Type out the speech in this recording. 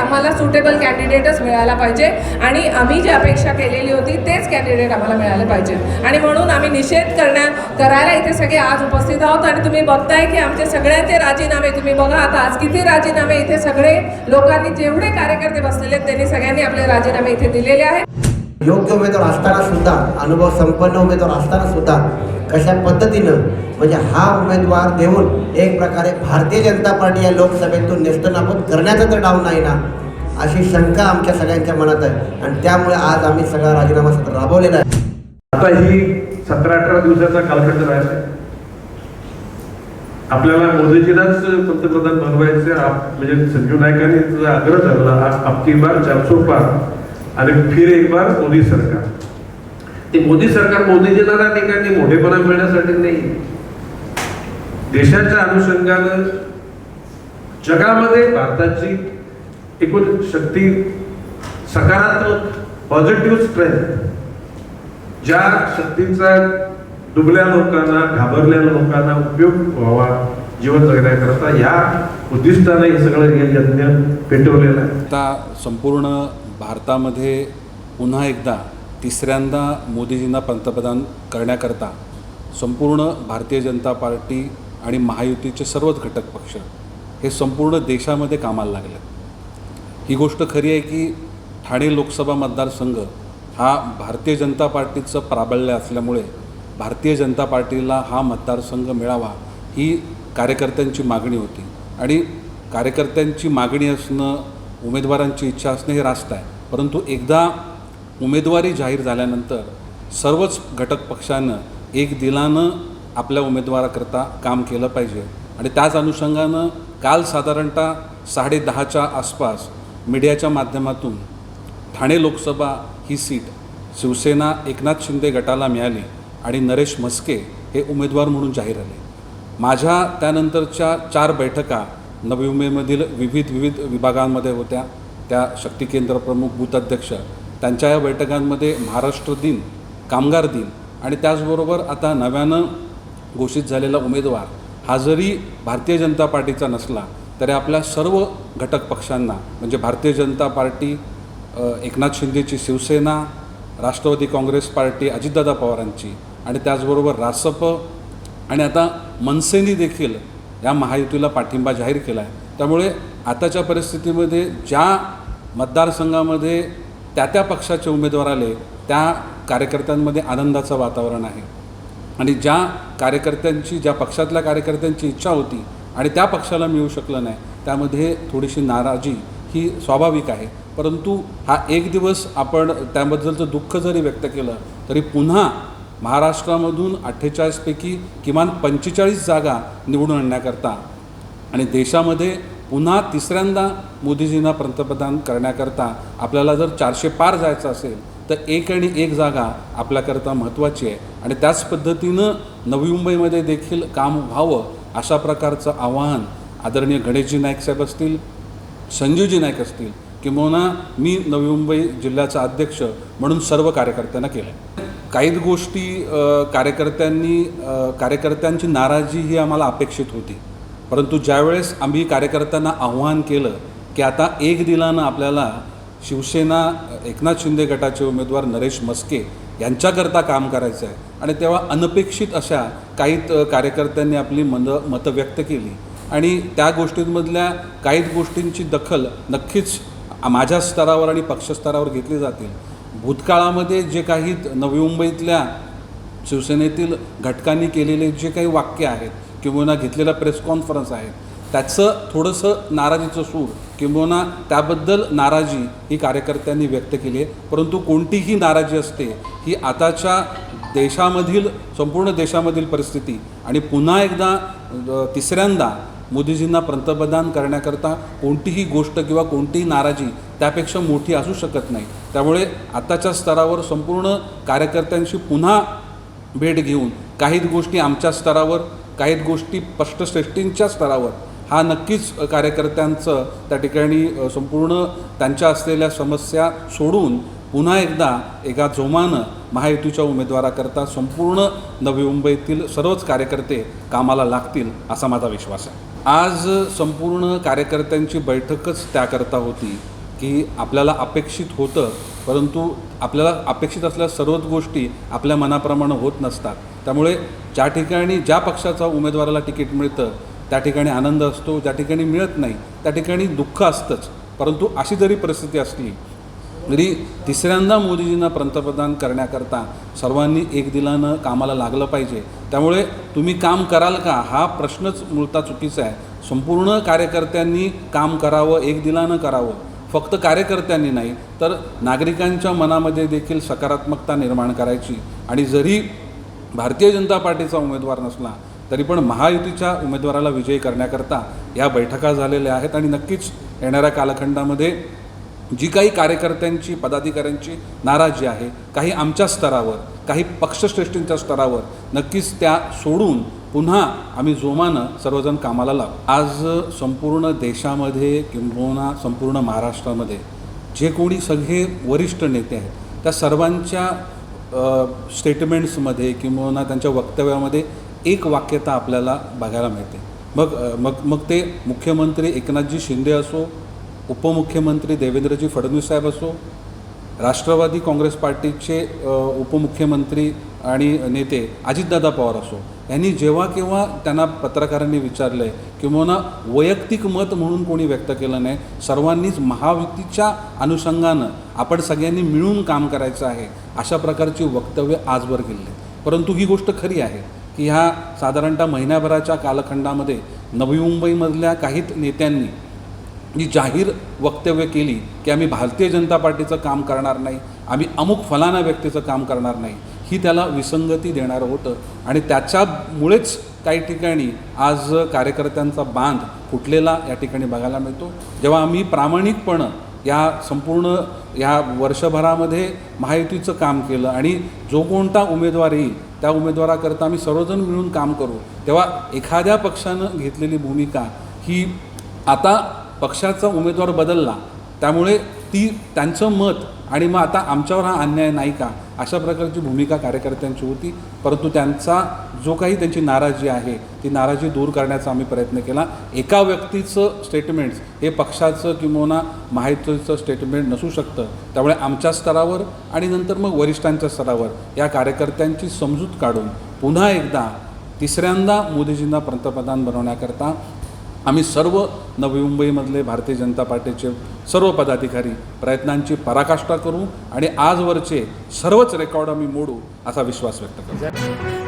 आम्हाला सुटेबल कॅन्डिडेटच मिळायला पाहिजे. आणि आम्ही जी अपेक्षा केलेली होती तेच कॅन्डिडेट आम्हाला मिळाले पाहिजे. आणि म्हणून आम्ही निषेध करण्या करायला इथे सगळे आज उपस्थित आहोत. आणि तुम्ही बघताय की आमचे सगळ्यांचे राजीनामे तुम्ही बघा आता आज किती राजीनामे इथे सगळे लोकांनी जेवढे कार्यकर्ते बसलेले आहेत त्यांनी सगळ्यांनी आपले राजीनामे इथे दिलेले आहेत. योग्य उमेदवार असताना सुद्धा अनुभव संपन्न उमेदवार असताना सुद्धा कशा पद्धतीनं? म्हणजे हा उमेदवार देऊन एक प्रकारे भारतीय जनता पार्टी या लोकसभेतून नेस्तनाबूत करण्याचा तर डाव नाही ना? अशी शंका आमच्या सगळ्यांच्या मनात आहे. आणि त्यामुळे आज आम्ही सगळा राजीनामा सत्र राबवलेला आहे. आता ही सतरा अठरा दिवसाचा कालखंड राहिला आपल्याला मोदीजीलाच पंतप्रधान बनवायचे म्हणजे संजीव नायकांनी आग्रह धरला. आपकी बार चारसो पार आणि फिर एक बार मोदी सरकार. ते मोदी सरकार मोदीजींना त्या ठिकाणी मोठेपणा मिळण्यासाठी नाही. देशाच्या अनुषंगानं जगामध्ये भारताची एकूण शक्ती सकारात्मक पॉझिटिव्ह स्ट्रेंथ ज्या शक्तीचा डुबल्या लोकांना घाबरलेल्या लोकांना उपयोग व्हावा जीवन जगण्याकरता या उद्दिष्टाने हे सगळं हे यज्ञ पेटवलेलं आहे. आता संपूर्ण भारतामध्ये पुन्हा एकदा तिसऱ्यांदा मोदीजींना पंतप्रधान करण्याकरता संपूर्ण भारतीय जनता पार्टी आणि महायुतीचे सर्वच घटक पक्ष हे संपूर्ण देशामध्ये कामाला लागले. ही गोष्ट खरी आहे की ठाणे लोकसभा मतदारसंघ हा भारतीय जनता पार्टीचं प्राबल्य असल्यामुळे भारतीय जनता पार्टीला हा मतदारसंघ मिळावा ही कार्यकर्त्यांची मागणी होती. आणि कार्यकर्त्यांची मागणी असणं उमेदवारांची इच्छा असणं हे रास्त आहे. परंतु एकदा उमेदवारी जाहीर झाल्यानंतर सर्वच घटक पक्षानं एक दिलानं आपल्या उमेदवाराकरता काम केलं पाहिजे. आणि त्याच अनुषंगानं काल साधारणतः साडेदहाच्या आसपास मीडियाच्या माध्यमातून ठाणे लोकसभा ही सीट शिवसेना एकनाथ शिंदे गटाला मिळाली आणि नरेश म्हस्के हे उमेदवार म्हणून जाहीर आले माझ्या त्यानंतरच्या चार बैठका नवी मुंबईमधील विविध विविध विभागांमध्ये होत्या. त्या शक्ती केंद्र प्रमुख बूथ अध्यक्ष त्यांच्या या बैठकांमध्ये महाराष्ट्र दिन कामगार दिन आणि त्याचबरोबर आता नव्यानं घोषित झालेला उमेदवार हा जरी भारतीय जनता पार्टीचा नसला तरी आपल्या सर्व घटक पक्षांना म्हणजे भारतीय जनता पार्टी एकनाथ शिंदेची शिवसेना राष्ट्रवादी काँग्रेस पार्टी अजितदादा पवारांची आणि त्याचबरोबर रासप आणि आता मनसेनी देखील या महायुतीला पाठिंबा जाहीर केला आहे त्यामुळे आताच्या परिस्थितीमध्ये ज्या मतदारसंघामध्ये त्या त्या पक्षाचे उमेदवार आले त्या कार्यकर्त्यांमध्ये आनंदाचं वातावरण आहे. आणि ज्या कार्यकर्त्यांची ज्या पक्षातल्या कार्यकर्त्यांची इच्छा होती आणि त्या पक्षाला मिळू शकलं नाही त्यामध्ये थोडीशी नाराजी ही स्वाभाविक आहे. परंतु हा एक दिवस आपण त्याबद्दलचं दुःख जरी व्यक्त केलं तरी पुन्हा महाराष्ट्रामधून अठ्ठेचाळीसपैकी किमान पंचेचाळीस जागा निवडून आणण्याकरता आणि देशामध्ये पुन्हा तिसऱ्यांदा मोदीजींना पंतप्रधान करण्याकरता आपल्याला जर चारशे पार जायचं असेल तर एक आणि एक जागा आपल्याकरता महत्त्वाची आहे. आणि त्याच पद्धतीनं नवी मुंबईमध्ये देखील काम व्हावं अशा प्रकारचं आवाहन आदरणीय गणेशजी नाईक साहेब असतील संजीवजी नाईक असतील किंबहुना मी नवी मुंबई जिल्ह्याचा अध्यक्ष म्हणून सर्व कार्यकर्त्यांना केलं काही गोष्टी कार्यकर्त्यांनी कार्यकर्त्यांची नाराजी ही आम्हाला अपेक्षित होती. परंतु ज्यावेळेस आम्ही कार्यकर्त्यांना आव्हान केलं की आता एक दिलानं आपल्याला शिवसेना एकनाथ शिंदे गटाचे उमेदवार नरेश मस्के यांच्याकरता काम करायचं आहे. आणि तेव्हा अनपेक्षित अशा काही कार्यकर्त्यांनी आपली मन मतं व्यक्त केली. आणि त्या गोष्टींमधल्या काही गोष्टींची दखल नक्कीच माझ्या स्तरावर आणि पक्षस्तरावर घेतली जातील. भूतकाळामध्ये जे काही नवी मुंबईतल्या शिवसेनेतील घटकांनी केलेले जे काही वाक्य आहेत किंबहुना घेतलेला प्रेस कॉन्फरन्स आहे. त्याचं थोडंसं नाराजीचं सूर किंबहुना त्याबद्दल नाराजी ही कार्यकर्त्यांनी व्यक्त केली आहे. परंतु कोणतीही नाराजी असते ही आताच्या देशामधील संपूर्ण देशामधील परिस्थिती. आणि पुन्हा एकदा तिसऱ्यांदा मोदीजींना पंतप्रधान करण्याकरता कोणतीही गोष्ट किंवा कोणतीही नाराजी त्यापेक्षा मोठी असू शकत नाही. त्यामुळे आताच्या स्तरावर संपूर्ण कार्यकर्त्यांशी पुन्हा भेट घेऊन काही गोष्टी आमच्या स्तरावर काही गोष्टी स्पष्टश्रेष्ठींच्या स्तरावर हा नक्कीच कार्यकर्त्यांचं त्या ठिकाणी संपूर्ण त्यांच्या असलेल्या समस्या सोडून पुन्हा एकदा एका जोमानं महायुतीच्या उमेदवाराकरता संपूर्ण नवी मुंबईतील सर्वच कार्यकर्ते कामाला लागतील असा माझा विश्वास आहे. आज संपूर्ण कार्यकर्त्यांची बैठकच त्याकरता होती की आपल्याला अपेक्षित होतं परंतु आपल्याला अपेक्षित असलेल्या सर्वच गोष्टी आपल्या मनाप्रमाणे होत नसतात. त्यामुळे ज्या ठिकाणी ज्या पक्षाचा उमेदवाराला तिकीट मिळतं त्या ठिकाणी आनंद असतो ज्या ठिकाणी मिळत नाही त्या ठिकाणी दुःख असतंच. परंतु अशी जरी परिस्थिती असली तरी तिसऱ्यांदा मोदीजींना पंतप्रधान करण्याकरता सर्वांनी एक दिलानं कामाला लागलं पाहिजे. त्यामुळे तुम्ही काम कराल का हा प्रश्नच मुळता चुकीचा आहे. संपूर्ण कार्यकर्त्यांनी काम करावं एक दिलानं करावं. फक्त कार्यकर्त्यांनी नाही तर नागरिकांच्या मनामध्ये देखील सकारात्मकता निर्माण करायची. आणि जरी भारतीय जनता पार्टीचा उमेदवार नसला तरी पण महायुतीच्या उमेदवाराला विजयी करण्याकरता या बैठका झालेल्या आहेत आणि नक्कीच येणाऱ्या कालखंडामध्ये जी काही कार्यकर्त्यांची पदाधिकाऱ्यांची नाराजी आहे काही आमच्या स्तरावर काही पक्षश्रेष्ठींच्या स्तरावर नक्कीच त्या सोडून पुन्हा आम्ही जोमानं सर्वजण कामाला लाव. आज संपूर्ण देशामध्ये किंबहुना संपूर्ण महाराष्ट्रामध्ये जे कोणी सगळे वरिष्ठ नेते आहेत त्या सर्वांच्या स्टेटमेंट्समध्ये किंवा त्यांच्या वक्तव्यामध्ये एक वाक्यता आपल्याला बघायला मिळते. मग मग मग ते मुख्यमंत्री एकनाथजी शिंदे असो उपमुख्यमंत्री देवेंद्रजी फडणवीस साहेब असो राष्ट्रवादी काँग्रेस पार्टीचे उपमुख्यमंत्री आणि नेते अजितदादा पवार असो यांनी जेव्हा केव्हा त्यांना पत्रकारांनी विचारलं आहे किंवा वैयक्तिक मत म्हणून कोणी व्यक्त केलं नाही सर्वांनीच महायुतीच्या अनुषंगानं आपण सगळ्यांनी मिळून काम करायचं आहे अशा प्रकारची वक्तव्य आजवर केली परंतु ही गोष्ट खरी आहे की ह्या साधारणतः महिन्याभराच्या कालखंडामध्ये नवी मुंबईमधल्या काही नेत्यांनी जी जाहीर वक्तव्य केली की आम्ही भारतीय जनता पार्टीचं काम करणार नाही आम्ही अमुक फलाना व्यक्तीचं काम करणार नाही ही त्याला विसंगती देणारं होतं. आणि त्याच्यामुळेच काही ठिकाणी आज कार्यकर्त्यांचा बांध फुटलेला या ठिकाणी बघायला मिळतो. जेव्हा आम्ही प्रामाणिकपणं या संपूर्ण या वर्षभरामध्ये महायुतीचं काम केलं आणि जो कोणता उमेदवार येईल त्या उमेदवाराकरता आम्ही सर्वजण मिळून काम करू तेव्हा एखाद्या पक्षानं घेतलेली भूमिका ही आता पक्षाचा उमेदवार बदलला. त्यामुळे ती त्यांचं मत आणि मग आता आमच्यावर हा अन्याय नाही का? अशा प्रकारची भूमिका कार्यकर्त्यांची होती. परंतु त्यांचा जो काही त्यांची नाराजी आहे ती नाराजी दूर करण्याचा आम्ही प्रयत्न केला. एका व्यक्तीचं स्टेटमेंट्स हे पक्षाचं किंवा माहितीचं स्टेटमेंट नसू शकतं. त्यामुळे आमच्या स्तरावर आणि नंतर मग वरिष्ठांच्या स्तरावर या कार्यकर्त्यांची समजूत काढून पुन्हा एकदा तिसऱ्यांदा मोदीजींना पंतप्रधान बनवण्याकरता आम्ही सर्व नवी मुंबईमधले भारतीय जनता पार्टीचे सर्व पदाधिकारी प्रयत्नांची पराकाष्ठा करू आणि आजवरचे सर्वच रेकॉर्ड आम्ही मोडू असा विश्वास व्यक्त करतो.